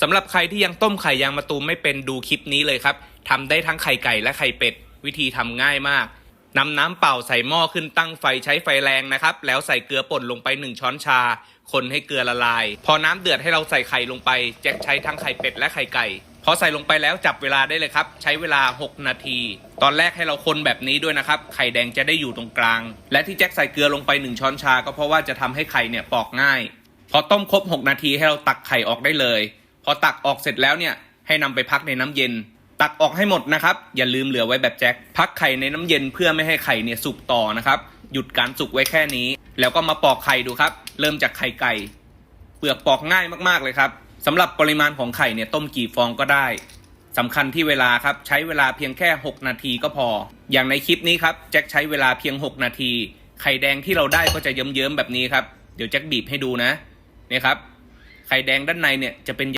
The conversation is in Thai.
สำหรับใครที่ยังต้มไข่ยางมะตูมไม่เป็นดูคลิปนี้เลยครับทำได้ทั้งไข่ไก่และไข่เป็ด วิธีทำง่ายมากนำน้ำเปล่าใส่หม้อขึ้นตั้งไฟใช้ไฟแรงนะครับ แล้วใส่เกลือป่นลงไป 1 ช้อนชา คนให้เกลือละลาย พอน้ำเดือดให้เราใส่ไข่ลงไป แจ็คใช้ทั้งไข่เป็ดและไข่ไก่ พอใส่ลงไปแล้วจับเวลาได้เลยครับ ใช้เวลา 6 นาที ตอนแรกให้เราคนแบบนี้ด้วยนะครับ ไข่แดงจะได้อยู่ตรงกลาง และที่แจ็คใส่เกลือลงไป 1 ช้อนชา ก็เพราะว่าจะทำให้ไข่เนี่ยปอกง่าย พอต้มครบ 6 นาทีให้เราตักไข่ออกได้เลย พอตักออกเสร็จแล้วเนี่ยให้นำไปพักในน้ำเย็น ตักออกให้หมดนะครับ อย่าลืมเหลือไว้แบบแจ็คพักไข่ในน้ำเย็นเพื่อไม่ให้ไข่เนี่ยสุกต่อนะครับ หยุดการสุกไว้แค่นี้ แล้วก็มาปอกไข่ดูครับ เริ่มจากไข่ไก่เปลือกปอกง่ายมากๆเลยครับสำหรับปริมาณของไข่เนี่ยต้มกี่ฟองก็ได้สำคัญที่เวลาครับใช้เวลาเพียงแค่ 6 นาทีก็พอ อย่างในคลิปนี้ครับแจ็คใช้เวลาเพียง 6 นาที ไข่แดงที่เราได้ก็จะเยิ้มๆแบบนี้ครับ เดี๋ยวแจ็คบีบให้ดูนะเนี่ยครับไข่แดงด้านในเนี่ยจะเป็น